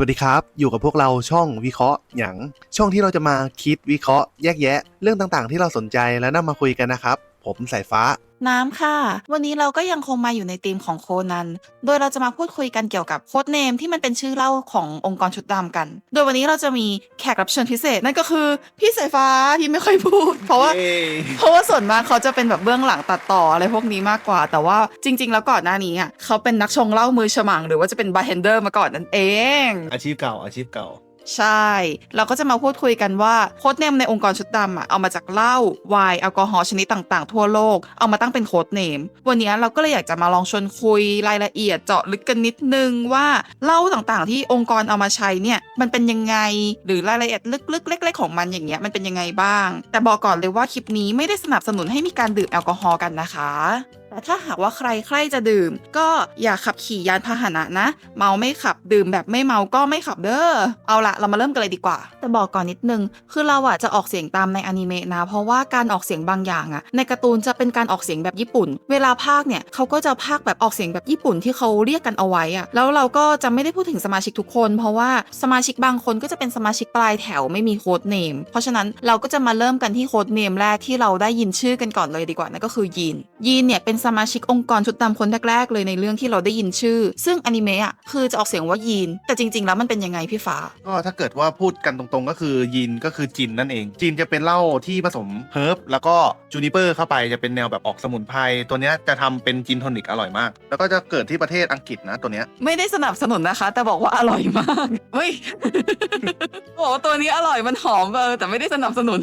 วัสดีครับ อยู่กับพวกเราช่องวิเคราะห์หยังช่องที่เราจะมาคิดวิเคราะห์แยกแยะ เรื่องต่างๆ ที่เราสนใจและนำมาคุยกันนะครับ ผมสายฟ้า น้ำค่ะ วันนี้เราก็ยังคงมาอยู่ในธีมของโคนัน โดยเราจะมาพูดคุยกันเกี่ยวกับโค้ดเนมที่มันเป็นชื่อเล่าขององค์กรชุดดำกัน โดยวันนี้เราจะมีแขกรับเชิญพิเศษนั่นก็คือพี่สายฟ้าที่ไม่ค่อยพูด เพราะว่า เพราะว่าส่วนมากเขาจะเป็นแบบเบื้องหลังตัดต่ออะไรพวกนี้มากกว่า แต่ว่าจริง ๆ แล้วก่อนหน้านี้อะเขาเป็นนักชงเหล้ามือฉมัง หรือว่าจะเป็นบาร์เทนเดอร์มาก่อนนั่นเอง อาชีพเก่าอาชีพเก่า ใช่ เราก็จะมาพูดคุยกันว่าโค้ดเนมในองค์กรชุดดำอะเอามาจากเหล้าไวน์แอลกอฮอล์ชนิดต่างๆ ทั่วโลกเอามาตั้งเป็นโค้ดเนม วันนี้เราก็เลยอยากจะมาลองชวนคุยรายละเอียดเจาะลึกกันนิดนึงว่าเหล้าต่างๆ ที่องค์กรเอามาใช้เนี่ยมันเป็นยังไงหรือรายละเอียดลึกๆเล็ก ๆ ของมันอย่างเงี้ยมันเป็นยังไงบ้าง แต่บอกก่อนเลยว่าคลิปนี้ไม่ได้สนับสนุนให้มีการดื่มแอลกอฮอล์กันนะคะ แต่ถ้าหากว่าใครใครจะดื่ม ก็อย่าขับขี่ยานพาหนะนะ เมาไม่ขับดื่มแบบไม่เมาก็ไม่ขับเด้อเอาละเรามาเริ่มกันเลยดีกว่า แต่บอกก่อนนิดนึง คือเราอะจะออกเสียงตามในอนิเมะนะ เพราะว่าการออกเสียงบางอย่างอะในการ์ตูนจะเป็นการออกเสียงแบบญี่ปุ่น เวลาพากเนี่ยเขาก็จะพากแบบออกเสียงแบบญี่ปุ่นที่เขาเรียกกันเอาไว้อะแล้วเราก็จะไม่ได้พูดถึงสมาชิกทุกคน เพราะว่าสมาชิกบางคนก็จะเป็นสมาชิกปลายแถวไม่มีโค้ดเนมเพราะฉะนั้นเราก็จะมาเริ่มกันที่โค้ดเนมแรกที่เราได้ยินชื่อกันก่อนเลยดีกว่านั่นก็คือยีน ยีนเนี่ยเป็นสมาชิกองค์กรชุดดำคนแรกๆเลยในเรื่องที่เราได้ยินชื่อ ซึ่งอนิเมะอะคือจะออกเสียงว่ายีน แต่จริง ๆ แล้วมันเป็นยังไงพี่ฟ้า ก็ถ้าเกิดว่าพูดกันตรงๆ ก็คือยินก็คือจินนั่นเอง จินจะเป็นเหล้าที่ผสมเฮิร์บแล้วก็จูนิเปอร์เข้าไปจะเป็นแนวแบบออกสมุนไพรตัวเนี้ยจะทำเป็นจินโทนิกอร่อยมาก แล้วก็จะเกิดที่ประเทศอังกฤษนะตัวเนี้ยไม่ได้สนับสนุนนะคะ แต่บอกว่าอร่อยมากเฮ้ยบอกว่าตัวนี้อร่อยมันหอมเออแต่ไม่ได้สนับสนุน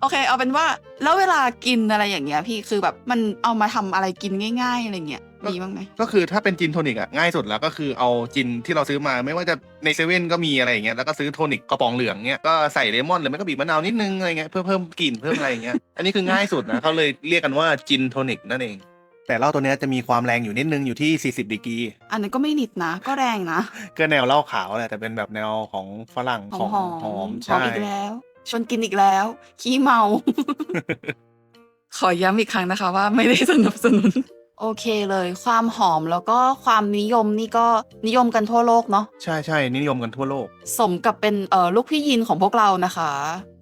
โอเค เอาเป็นว่า แล้วเวลากินอะไรอย่างเงี้ยพี่คือแบบมันเอามาทำอะไรกินง่ายๆอะไรเงี้ยมีบ้างไหมก็คือถ้าเป็นจินโทนิกอะง่ายสุดแล้วก็คือเอาจินที่เราซื้อมาไม่ว่าจะในเซเว่นก็มีอะไรอย่างเงี้ยแล้วก็ซื้อโทนิกกระป๋องเหลืองเงี้ยก็ใส่เลมอนหรือไม่ก็บีบมะนาวนิดนึงอะไรเงี้ยเพื่อเพิ่มกลิ่นเพิ่มอะไรอย่างเงี้ยอันนี้คือง่ายสุดนะเขาเลยเรียกกันว่าจินโทนิกนั่นเอง แต่เหล้าตัวเนี้ยจะมีความแรงอยู่นิดนึงอยู่ที่ 40ดีกรีอันนั้นก็ไม่นิดนะ ก็แรงนะก็แนวเหล้าขาวแหละแต่เป็นแบบแนวของฝรั่งหอขมองหอมหอมหอมใช่อีกแล้ว ชวนกินอีกแล้ว ขี้เมา ขอย้ำอีกครั้งนะคะว่าไม่ได้สนับสนุน โอเคเลย ความหอมแล้วก็ความนิยมนี่ก็นิยมกันทั่วโลกเนาะใช่ใช่นิยมกันทั่วโลก สมกับเป็นเอ่อลูกพี่ยีนของพวกเรานะคะ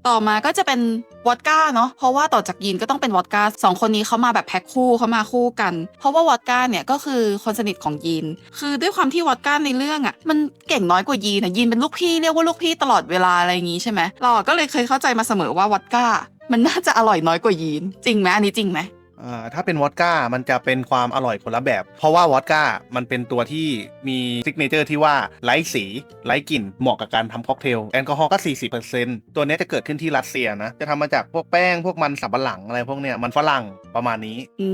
ต่อมาก็จะเป็นวอดก้าเนาะเพราะว่าต่อจากยีนก็ต้องเป็นวอดก้าสองคนนี้เขามาแบบแพ็คคู่เขามาคู่กัน เพราะว่าวอดก้าเนี่ยก็คือคนสนิทของยีน คือด้วยความที่วอดก้าในเรื่องอะ่ะ มันเก่งน้อยกว่ายีนนะยีนเป็นลูกพี่เรียกว่าลูกพี่ตลอดเวลาอะไรอย่างงี้ใช่ไหมเราอะก็เลยเคยเข้าใจมาเสมอว่าวอดก้ามันน่าจะอร่อยน้อยกว่ายีน จริงไหมอันนี้จริงไหม อ่าถ้าเป็นวอดก้ามันจะเป็นความอร่อยคนละแบบ เพราะว่าวอดก้ามันเป็นตัวที่มีซิกเนเจอร์ที่ว่าไร้สีไร้กลิ่นเหมาะกับการทำค็อกเทลแอลกอฮอล์ก็ 40%ตัวเนี้ยจะเกิดขึ้นที่รัสเซียนะ จะทำมาจากพวกแป้งพวกมันสับปะหลังอะไรพวกเนี้ยมันฝรั่งประมาณนี้ อื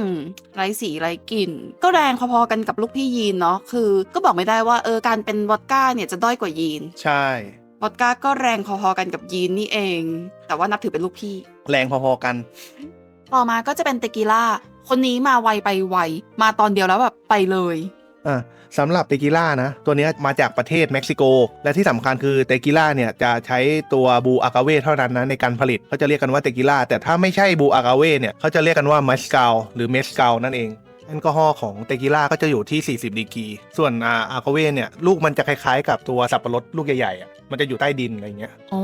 มไรสีไรกลิ่น ก็แรงพอๆกันกับลูกพี่ยีนเนาะคือ ก็บอกไม่ได้ว่าเออการเป็นวอดก้าเนี่ยจะด้อยกว่ายีนใช่ วอดก้าก็แรงพอๆกันกับยีนนี่เอง แต่ว่านับถือเป็นลูกพี่ แรงพอๆกัน ต่อมาก็จะเป็นเตกิล่า คนนี้มาไวไปไว มาตอนเดียวแล้วแบบไปเลย อะสำหรับเตกิล่านะ ตัวเนี้ยมาจากประเทศเม็กซิโก และที่สำคัญคือเตกิล่าเนี่ยจะใช้ตัวบูอากาเวเท่านั้นนะในการผลิตเขาจะเรียกกันว่าเตกิล่าแต่ถ้าไม่ใช่บูอากาเวเนี่ยเขาจะเรียกกันว่ามัสกาลหรือเมสกาลนั่นเองแอลกอฮอล์ของเตกิล่าก็จะอยู่ที่ 40ดีกรีส่วนอาอากาเวเนี่ยลูกมันจะคล้ายๆ กับตัวสับปะรดลูกใหญ่ๆอะมันจะอยู่ใต้ดินอะไรเงี้ย อ๋อ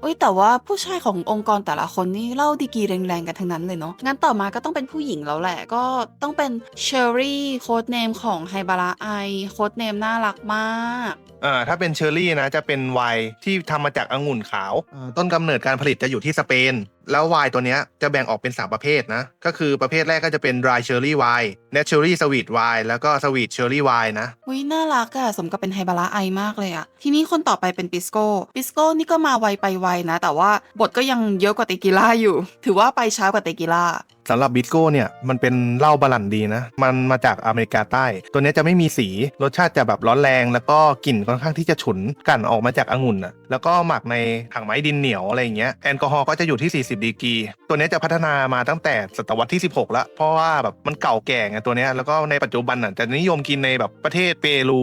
เอ้ยแต่ว่าผู้ชายขององค์กรแต่ละคนนี่เล่าดีกรีแรงๆกันทั้งนั้นเลยเนาะงั้นต่อมาก็ต้องเป็นผู้หญิงแล้วแหละ ก็ต้องเป็นเชอรี่โค้ดเนมของไฮบาระไอโค้ดเนมน่ารักมากอ่าถ้าเป็นเชอร์รี่นะจะเป็นไวน์ที่ทำมาจากองุ่นขาวอ่าต้นกำเนิดการผลิตจะอยู่ที่สเปนแล้วไวน์ตัวเนี้ยจะแบ่งออกเป็น 3 ประเภทนะ ก็คือประเภทแรกก็จะเป็น dry cherry wine naturally sweet wine แล้วก็ sweet cherry wine นะวิน่ารักอะสมกับเป็นไฮบาระไอมากเลยอะทีนี้คนต่อไปเป็นปิสโก้ปิสโก้นี่ก็มาไวไปไวนะ แต่ว่าบทก็ยังเยอะกว่าเตกิล่าอยู่ ถือว่าไปช้ากว่าเตกิล่าสำหรับบิสโก้เนี่ยมันเป็นเหล้าบาลันดีนะ มันมาจากอเมริกาใต้ ตัวเนี้ยจะไม่มีสีรสชาติจะแบบร้อนแรง แล้วก็กลิ่นค่อนข้างที่จะฉุนกลั่นออกมาจากองุ่นอะแล้วก็หมักในถังไม้ดินเหนียวอะไรอย่างเงี้ยแอลกอฮอล์ก็จะอยู่ที่ 40ดีกรีตัวเนี้ยจะพัฒนามาตั้งแต่ศตวรรษที่ 16 แล้ว เพราะว่าแบบมันเก่าแก่ไงตัวเนี้ยแล้วก็ในปัจจุบันอะจะนิยมกินในแบบประเทศเปรู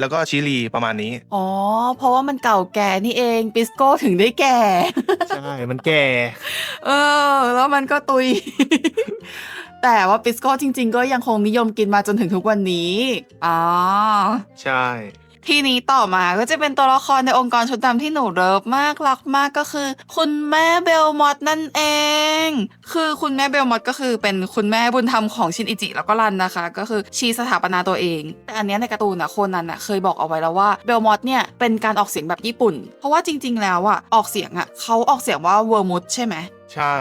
แล้วก็ชิลีประมาณนี้อ๋อเพราะว่ามันเก่าแก่นี่เองปิสโก้ถึงได้แก่ใช่มันแก่ เออ แล้วมันก็ตุยแต่ว่าปิสโก้จริง ๆ ก็ยังคงนิยมกินมาจนถึงทุกวันนี้ อ๋อ ใช่ ทีนี้ต่อมาก็จะเป็นตัวละครในองค์กรชุดดำที่หนูเลิฟมากรักมากก็คือ คุณแม่เบลมอตนั่นเอง คือคุณแม่เบลมอตก็คือเป็นคุณแม่บุญธรรมของชินอิจิแล้วก็รันนะคะ ก็คือชีสถาปนาตัวเอง แต่อันเนี้ยในการ์ตูนนะโคนนั้นนะเคยบอกเอาไว้แล้วว่าเบลมอตเนี่ยเป็นการออกเสียงแบบญี่ปุ่น เพราะว่าจริง ๆ แล้วอะออกเสียงอะเขาออกเสียงว่าเวอร์มุดใช่ไหมใช่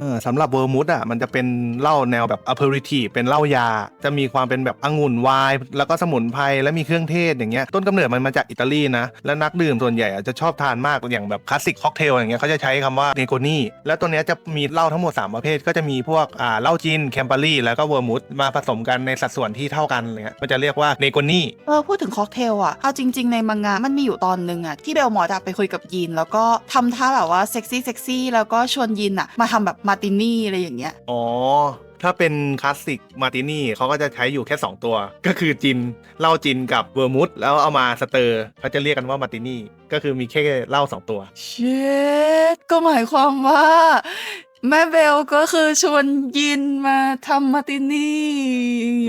เออสำหรับเวอร์มูดอะมันจะเป็นเหล้าแนวแบบอ p เพ r ริทีเป็นเหล้ายา จะมีความเป็นแบบองุ่นไวน์แล้วก็สมุนไพรและมีเครื่องเทศอย่างเงี้ยต้นกำเนิดมันมาจากอิตาลีนะ และนักดื่มส่วนใหญ่อะจะชอบทานมากอย่างแบบคลาสสิกค็อกเทลอย่างเงี้ยเขาจะใช้คำว่าเนโกนี่แล้วตัวเนี้ยจะมีเหล้าทั้งหมด 3 ประเภท ก็จะมีพวกอ่าเหล้าจีนแคมเปอรี่แล้วก็เวอร์มูดมาผสมกันในสัดส่วนที่เท่ากันอะไรเลยมันจะเรียกว่าเนโกนี่เออพูดถึงค็อกเทลอะเอาจริง ๆในมังงะมันมีอยู่ตอนหนึ่งอะที่เบลมอร์ดอะไปคุยกับยินแล้วก็ทำท่าแบบว่าเซ็กซี่เซ็กซี่แล้วก็ชวนยินอะมาทำแบบมาร์ตินี่อะไรอย่างเงี้ย อ๋อ ถ้าเป็นคลาสสิกมาร์ตินี่เขาก็จะใช้อยู่แค่ 2 ตัว ก็คือจินเหล้าจินกับเวอร์มุดแล้วเอามาสเตอร์เขาจะเรียกกันว่ามาร์ตินี่ก็คือมีแค่เหล้าสองตัว เชดก็หมายความว่า แม่เบลก็คือชวนยินมาทำมาร์ตินี่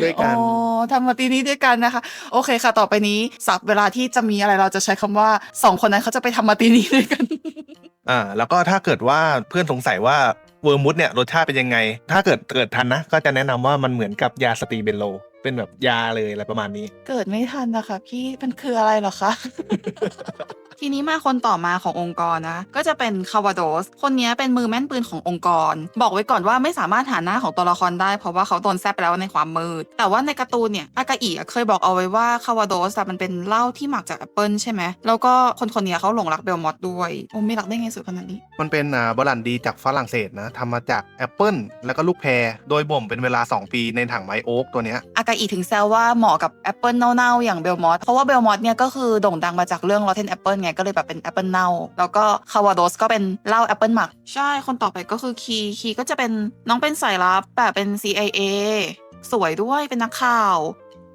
ด้วยกัน อ๋อทำมาร์ตินี่ด้วยกันนะคะ โอเคค่ะ ต่อไปนี้สับเวลาที่จะมีอะไรเราจะใช้คำว่าสองคนนั้นเขาจะไปทำมาร์ตินี่ด้วยกัน อ่าแล้วก็ถ้าเกิดว่าเพื่อนสงสัยว่า เวอร์มุตเนี่ยรสชาติเป็นยังไง ถ้าเกิดเกิดทันนะ ก็จะแนะนำว่ามันเหมือนกับยาสตีเบนโล เป็นแบบยาเลยอะไรประมาณนี้ เกิดไม่ทันนะคะพี่มันคืออะไรเหรอคะ ทีนี้มาคนต่อมาขององค์กรนะ ก็จะเป็นคาวาโดส คนนี้เป็นมือแม่นปืนขององค์กร บอกไว้ก่อนว่าไม่สามารถหาหน้าของตัวละครได้ เพราะว่าเขาโดนแซบไปแล้วในความมืด แต่ว่าในการ์ตูนเนี่ยอากาอิอะเคยบอกเอาไว้ว่าคาวาโดสอะมันเป็นเหล้าที่หมักจากแอปเปิลใช่ไหมแล้วก็คนคนนี้เขาหลงรักเบลมอดด้วยโอ้ไม่รักได้ไงสุดขนาดนี้มันเป็นอ่าบรันดีจากฝรั่งเศสนะทำมาจากแอปเปิลแล้วก็ลูกแพรโดยบ่มเป็นเวลา 2 ปีในถังไม้โอ๊กตัวเนี้ยอากาอิถึงแซวว่าเหมาะกับแอปเปิลเน่าๆอย่างเบลมอสเพราะว่าเบลมอสเนี่ยก็คือโด่งดังมาจากเรื่อง Rotten Apple ไงก็เลยแบบเป็นแอปเปิลเน่าแล้วก็คาวาโดสก็เป็นเหล้าแอปเปิลหมัก ใช่คนต่อไปก็คือคีคีก็จะเป็นน้องเป็นสายลับแบบเป็น CIA สวยด้วยเป็นนักข่าว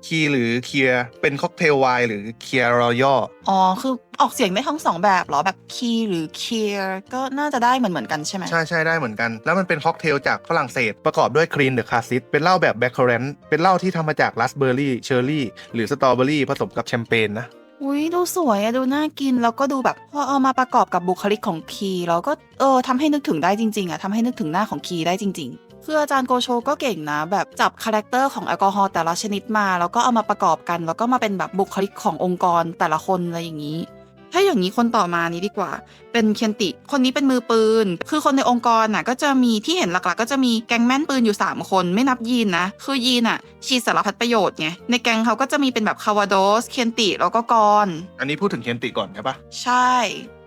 คีหรือเคียร์เป็นค็อกเทลไวน์หรือเคียร์รอยัลอ๋อ คือออกเสียงได้ทั้งสองแบบเหรอ แบบคีหรือเคียก็น่าจะได้เหมือนเหมือนๆกันใช่ไหมใช่ใช่ได้เหมือนกัน แล้วมันเป็นค็อกเทลจากฝรั่งเศส ประกอบด้วยครีนเดอะคาซิสเป็นเหล้าแบบแบคเคอร์เรนเป็นเหล้าที่ทำมาจากราสเบอร์รี่เชอร์รี่หรือสตรอเบอร์รี่ผสมกับแชมเปญนะ อุ้ยดูสวยอะดูน่ากิน แล้วก็ดูแบบพอเอามาประกอบกับบุคลิกของคีแล้วก็เออทำให้นึกถึงได้จริงๆอะทำให้นึกถึงหน้าของคีได้จริง ๆ คืออาจารย์โกโชก็เก่งนะ แบบจับคาแรคเตอร์ของแอลกอฮอล์แต่ละชนิดมา แล้วก็เอามาประกอบกัน แล้วก็มาเป็นแบบบุคลิกขององค์กรแต่ละคนอะไรอย่างนี้ ถ้าอย่างนี้คนต่อมานี้ดีกว่า เป็นเคียนติ คนนี้เป็นมือปืน คือคนในองค์กรน่ะก็จะมีที่เห็นหลักๆ ก็จะมีแก๊งแม่นปืนอยู่ 3 คนไม่นับยีนนะ คือยีนอะชีสารพัดประโยชน์ไง ในแก๊งเขาก็จะมีเป็นแบบคาวาโดส เคียนติ แล้วก็กรอันนี้พูดถึงเคียนติก่อนใช่ปะใช่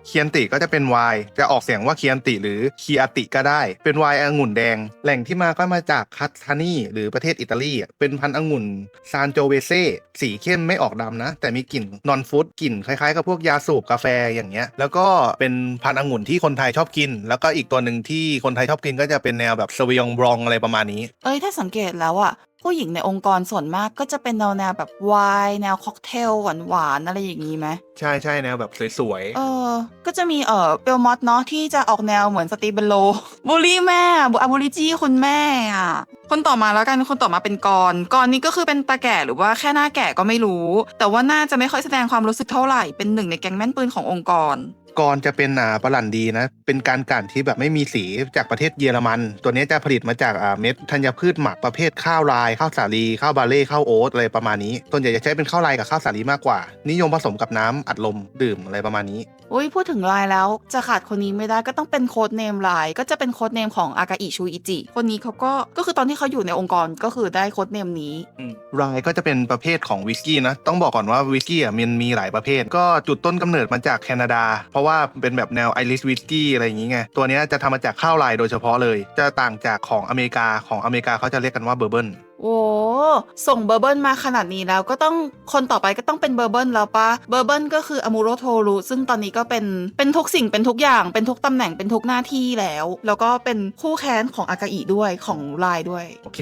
เคียนติก็จะเป็นไวจะออกเสียงว่าเคียนติหรือคีอาติก็ได้ เป็นไวน์องุ่นแดง แหล่งที่มาก็มาจากคัตทานีหรือประเทศอิตาลี เป็นพันธุ์องุ่นซานโจเวเซ่สีเข้มไม่ออกดำนะ แต่มีกลิ่นนอนฟูดกลิ่นคล้ายๆกับพวกยาสูบกาแฟอย่างเงี้ย แล้วก็เป็นพันธุ์องุ่นที่คนไทยชอบกิน แล้วก็อีกตัวหนึ่งที่คนไทยชอบกินก็จะเป็นแนวแบบสวิยองบรองอะไรประมาณนี้ เอ้ยถ้าสังเกตแล้วอะผู้หญิงในองค์กรส่วนมากก็จะเป็นแนวแนวแบบไวน์แนวค็อกเทลหวานๆอะไรอย่างนี้ไหม ใช่ใช่แนวแบบสวยเออก็จะมีเออเบลมอสเนาะที่จะออกแนวเหมือนสตีเบนโลบูลลี่แม่บูอาบูลิจี้คุณแม่อะคนต่อมาแล้วกันคนต่อมาเป็นกรกรนี้ก็คือเป็นตาแก่หรือว่าแค่หน้าแก่ก็ไม่รู้ แต่ว่าน่าจะไม่ค่อยแสดงความรู้สึกเท่าไหร่เป็นหนึ่งในแก๊งแม่นปืนขององค์กร ๆก่อนจะเป็นอ่าปรันดีนะ เป็นการกลั่นที่แบบไม่มีสีจากประเทศเยอรมัน ตัวนี้จะผลิตมาจากอ่าเม็ดธัญพืชหมักประเภทข้าวรายข้าวสาลีข้าวบาเล่ข้าวโอ๊ตอะไรประมาณนี้ส่วนใหญ่จะใช้เป็นข้าวรายกับข้าวสาลีมากกว่า นิยมผสมกับน้ำอัดลมดื่มอะไรประมาณนี้ อุ้ยพูดถึงลายแล้วจะขาดคนนี้ไม่ได้ก็ต้องเป็นโค้ดเนมลายก็จะเป็นโค้ดเนมของอากาอิชูอิจิ คนนี้เขาก็ก็คือตอนที่เขาอยู่ในองค์กรก็คือได้โค้ดเนมนี้รายก็จะเป็นประเภทของวิสกี้นะ ต้องบอกก่อนว่าวิสกี้อะมันมีหลายประเภท ก็จุดต้นกำเนิดมาจากแคนาดา เพราะว่าเป็นแบบแนวไอริสวิสกี้อะไรอย่างงี้ไงตัวเนี้ยจะทำมาจากข้าวลายโดยเฉพาะเลย จะต่างจากของอเมริกาของอเมริกาเขาจะเรียกกันว่าเบอร์เบิล โอ้ส่งเบอร์เบิลมาขนาดนี้แล้วก็ต้องคนต่อไปก็ต้องเป็นเบอร์เบิลแล้วปะเบอร์เบิลก็คืออ m มูโรโทรุซึ่งตอนนี้ก็เป็นเป็นทุกสิ่งเป็นทุกอย่างเป็นทุกตำแหน่งเป็นทุกหน้าที่แล้ว แล้วก็เป็นคู่แค้นของอากาอิด้วยของไลน์ด้วย โอเค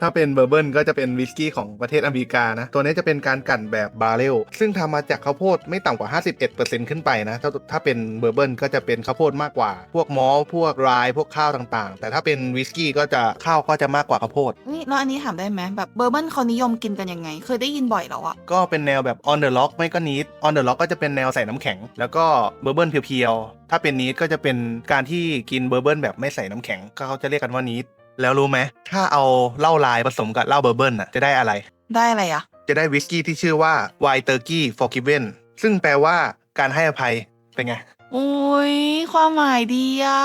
ถ้าเป็นเบอร์เบิลก็จะเป็นวิสกี้ของประเทศอเมริกานะ ตัวนี้จะเป็นการกลั่นแบบบาร์เรลซึ่งทำมาจากข้าวโพดไม่ต่ำกว่า 51%ขึ้นไปนะ ถ้าถ้าเป็นเบอร์เบิลก็จะเป็นข้าวโพดมากกว่า พวกมอลต์พวกไรายพวกข้าวต่างๆ แต่ถ้าเป็นวิสกี้ก็จะข้าวก็จะมากกว่าข้าวโพดนี่แล้วอันนี้ถามได้ไหมแบบเบอร์เบิลเขานิยมกินกันยังไง เคยได้ยินบ่อยแล้วอะก็เป็นแนวแบบ on the lock ไม่ก็ neat on the lock ก็จะเป็นแนวใส่น้ำแข็ง แล้วก็เบอร์เบิลเพียวๆ ถ้าเป็น neat ก็จะเป็นการที่กินเบอร์เบิลแบบไม่ใส่น้ำแข็งก็เขาจะเรียกกันว่า neat แล้วรู้ไหมถ้าเอาเหล้าลายผสมกับเหล้าเบอร์เบิลน่ะจะได้อะไร ได้อะไรอะจะได้วิสกี้ที่ชื่อว่า Wild Turkey Forgiven ซึ่งแปลว่าการให้อภัยเป็นไงโอ้ยความหมายดีอะ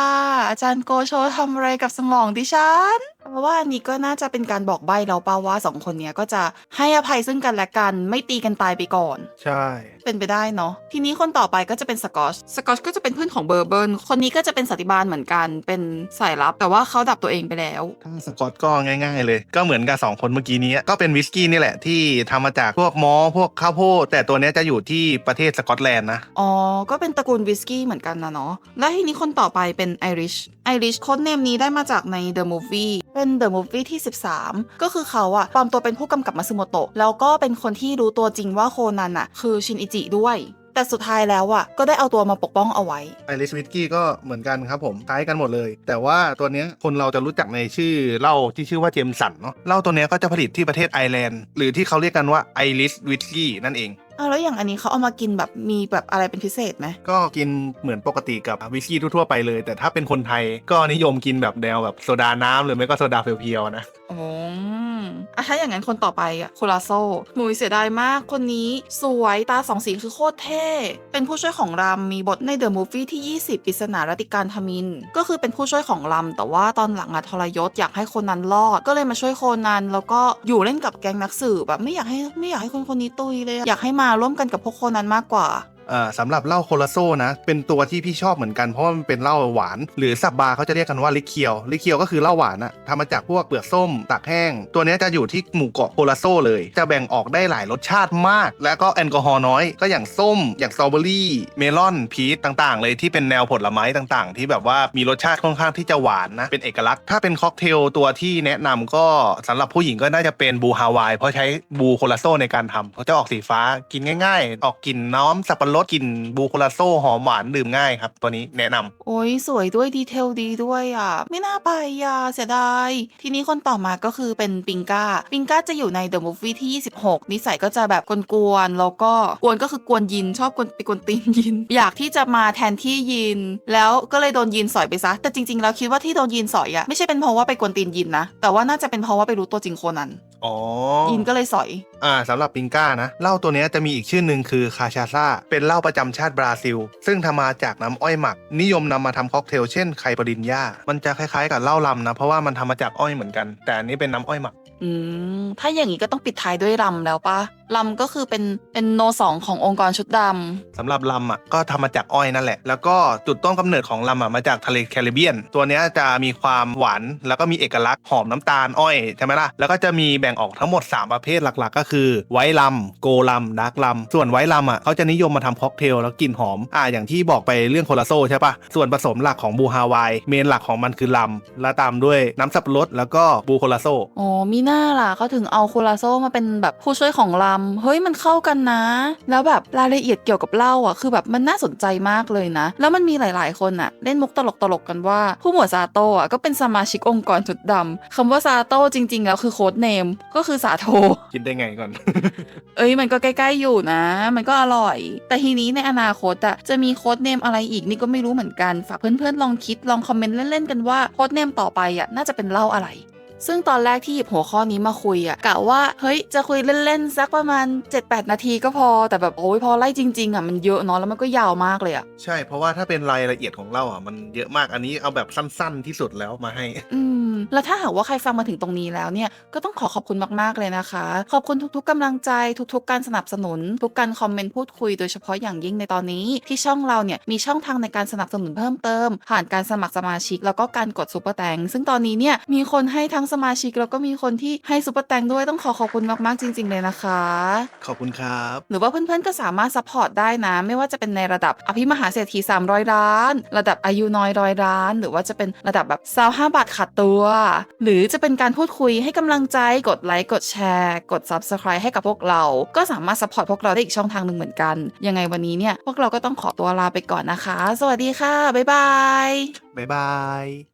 อาจารย์โกโชทำอะไรกับสมองดิฉันเพราะว่าอันนี้ก็น่าจะเป็นการบอกใบ้เราเปล่าว่าสองคนเนี้ยก็จะให้อภัยซึ่งกันและกันไม่ตีกันตายไปก่อน ใช่ เป็นไปได้เนาะทีนี้คนต่อไปก็จะเป็นสกอชสกอชก็จะเป็นเพื่อนของเบอร์เบิร์นคนนี้ก็จะเป็นสันติบาลเหมือนกันเป็นสายลับ แต่ว่าเขาดับตัวเองไปแล้ว ถ้าสกอตก็ง่าย ๆ เลย ก็เหมือนกับ 2 คนเมื่อกี้นี้ ก็เป็นวิสกี้นี่แหละที่ทำมาจากพวกมอลต์พวกข้าวโพดแต่ตัวเนี้ยจะอยู่ที่ประเทศสกอตแลนด์นะ อ๋อ ก็เป็นตระกูลวิสกี้เหมือนกันนะเนาะ และทีนี้คนต่อไปเป็นไอริช ไอริชโค้ดเนมนี้ได้มาจากใน The Movie เป็น The Movie ที่ 13 ก็คือเขาอะปลอมตัวเป็นผู้กำกับมาซึโมโตะ แล้วก็เป็นคนที่รู้ตัวจริงว่าโคนันอะคือชินอิจิด้วย แต่สุดท้ายแล้วอะก็ได้เอาตัวมาปกป้องเอาไว้ไอริชวิสกี้ก็เหมือนกันครับผมคล้ายกันหมดเลย แต่ว่าตัวเนี้ยคนเราจะรู้จักในชื่อเหล้าที่ชื่อว่าเจมสันเนาะเหล้าตัวเนี้ยก็จะผลิตที่ประเทศไอร์แลนด์ หรือที่เขาเรียกกันว่าไอริชวิสกี้นั่นเองอ้าวแล้วอย่างอันนี้เขาเอามากินแบบมีแบบอะไรเป็นพิเศษไหมก็กินเหมือนปกติกับวิสกี้ทั่วๆไปเลย แต่ถ้าเป็นคนไทยก็นิยมกินแบบแนวแบบโซดาน้ำหรือไม่ก็โซดาเพียวๆนะอ๋อ อะถ้าอย่างนั้นคนต่อไปอะโคลาโซหมุยเสียดายมากคนนี้ สวยตาสองสีคือโคตรเท่ เป็นผู้ช่วยของรามมีบทในเดอะมูฟวี่ที่ 20ปริศนารติการทมิน ก็คือเป็นผู้ช่วยของรามแต่ว่าตอนหลังอะทรยศอยากให้คนนั้นรอด ก็เลยมาช่วยโคนันแล้วก็อยู่เล่นกับแก๊งนักสืบแบบไม่อยากให้ไม่อยากให้คนคนนี้ตุยเลย อยากให้มาร่วมกันกับพวกคนนั้นมากกว่า สำหรับเหล้าโคลาโซนะ เป็นตัวที่พี่ชอบเหมือนกันเพราะมันเป็นเหล้าหวาน หรือสับบาร์เขาจะเรียกกันว่าลิเคียวลิเคียวก็คือเหล้าหวานอะทำมาจากพวกเปลือกส้มตากแห้ง ตัวนี้จะอยู่ที่หมู่เกาะโคลาโซเลย จะแบ่งออกได้หลายรสชาติมาก แล้วก็แอลกอฮอล์น้อย ก็อย่างส้ม อย่างสตรอเบอรี่เมลอนพีชต่างๆ เลยที่เป็นแนวผลไม้ต่างๆ ที่แบบว่ามีรสชาติค่อนข้างที่จะหวานนะเป็นเอกลักษณ์ถ้าเป็นค็อกเทลตัวที่แนะนำก็สำหรับผู้หญิงก็น่าจะเป็นบูฮาวายเพราะใช้บูโคลาโซในการทำเขาจะออกสีฟ้ากินง่าย ๆ ออกกลิ่นน้ำสับปะรดกลิ่นบูโคลาโซหอมหวานดื่มง่ายครับ ตัวนี้แนะนำโอ้ยสวยด้วยดีเทลดีด้วยอะ ไม่น่าไปอะเสียดาย ทีนี้คนต่อมาก็คือเป็นปิงก้า ปิงก้าจะอยู่ในเดอะมูฟวี่ที่ 26 นิสัยก็จะแบบกวนๆแล้วก็กวนก็คือกวนยินชอบกวนไปกวนตีนยิน อยากที่จะมาแทนที่ยิน แล้วก็เลยโดนยินสอยไปซะ แต่จริงๆแล้วคิดว่าที่โดนยินสอยอะไม่ใช่เป็นเพราะว่าไปกวนตีนยินนะ แต่ว่าน่าจะเป็นเพราะว่าไปรู้ตัวจริงโคนัน อ๋อยินก็เลยสอย อ่าสำหรับปิงก้านะเหล้าตัวเนี้ยจะมีอีกชื่อหนึ่งคือคาชาซาเป็นเหล้าประจำชาติบราซิล ซึ่งทำมาจากน้ำอ้อยหมัก นิยมนำมาทำค็อกเทลเช่นไคปรินย่ามันจะคล้ายๆกับเหล้าลำนะ เพราะว่ามันทำมาจากอ้อยเหมือนกัน แต่อันนี้เป็นน้ำอ้อยหมัก อืม ถ้าอย่างนี้ก็ต้องปิดท้ายด้วยลำแล้วปะลำก็คือเป็นเป็นโนสองขององค์กรชุดดำสำหรับลำอะก็ทำมาจากอ้อยนั่นแหละ แล้วก็จุดต้นกำเนิดของลำอะมาจากทะเลแคริบเบียน ตัวเนี้ยจะมีความหวานแล้วก็มีเอกลักษณ์หอมน้ำตาลอ้อยใช่ไหมล่ะ แล้วก็จะมีแบ่งออกทั้งหมด 3 ประเภทหลักๆ ก็คือไวท์ลำโกลำดาร์กลำส่วนไวท์ลำอะเขาจะนิยมมาทำค็อกเทลแล้วกลิ่นหอมอ่าอย่างที่บอกไปเรื่องโคลาโซใช่ปะส่วนผสมหลักของบูฮาวายเมนหลักของมันคือลำและตามด้วยน้ำสับปะรดแล้วก็บูโคลาโซอ๋อมีหน้าล่ะเขาถึงเอาโคลาโซมาเป็นแบบผู้ช่วยของลำเฮ้ยมันเข้ากันนะ แล้วแบบรายละเอียดเกี่ยวกับเหล้าอะคือแบบมันน่าสนใจมากเลยนะ แล้วมันมีหลาย ๆ คนอะ เล่นมุกตลกๆกันว่า ผู้หมวดซาโตะอะก็เป็นสมาชิกองค์กรจุดดำคำว่าซาโตะจริง ๆ แล้วคือโค้ดเนมก็คือสาโทคิดได้ไงก่อน เอ้ยมันก็ใกล้ ๆ อยู่นะ มันก็อร่อย แต่ทีนี้ในอนาคตอะจะมีโค้ดเนมอะไรอีกนี่ก็ไม่รู้เหมือนกันฝากเพื่อนๆลองคิดลองคอมเมนต์เล่นๆกันว่าโค้ดเนมต่อไปอะน่าจะเป็นเหล่าอะไร ซึ่งตอนแรกที่หยิบหัวข้อนี้มาคุยอะกะว่าเฮ้ยจะคุยเล่นๆสักประมาณ 7-8 นาทีก็พอแต่แบบโอ้ยพอไล่จริงๆอะมันเยอะเนาะแล้วมันก็ยาวมากเลยอะใช่เพราะว่าถ้าเป็นรายละเอียดของเราอะมันเยอะมากอันนี้เอาแบบสั้น ๆที่สุดแล้วมาให้ อืม แล้วถ้าหากว่าใครฟังมาถึงตรงนี้แล้วเนี่ยก็ต้องขอขอบคุณมากๆเลยนะคะ ขอบคุณทุกๆกำลังใจทุกๆ การสนับสนุน ทุกการคอมเมนต์พูดคุยโดยเฉพาะอย่างยิ่งในตอนนี้ ที่ช่องเราเนี่ยมีช่องทางในการสนับสนุนเพิ่มเติม ผ่านการสมัครสมาชิก แล้วก็การกดซุปเปอร์แตงซึ่งตอนนี้เนี่ยมีคนให้ทั้งสมาชิกแล้วก็มีคนที่ให้ซุปเปอร์แตงด้วยต้องขอขอบคุณมากๆจริง ๆ เลยนะคะ ขอบคุณครับ หรือว่าเพื่อนๆก็สามารถซัพพอร์ตได้นะ ไม่ว่าจะเป็นในระดับอภิมหาเศรษฐี300ล้าน ระดับอายุน้อยร้อยล้าน หรือว่าจะเป็นระดับแบบซาวห้าบาทขาดตัวหรือจะเป็นการพูดคุยให้กำลังใจกดไลค์กดแชร์ กด Subscribe ให้กับพวกเรา ก็สามารถสปอร์ตพวกเราได้อีกช่องทางหนึ่งเหมือนกัน ยังไงวันนี้เนี่ยพวกเราก็ต้องขอตัวลาไปก่อนนะคะ สวัสดีค่ะ บ๊ายบาย บ๊ายบาย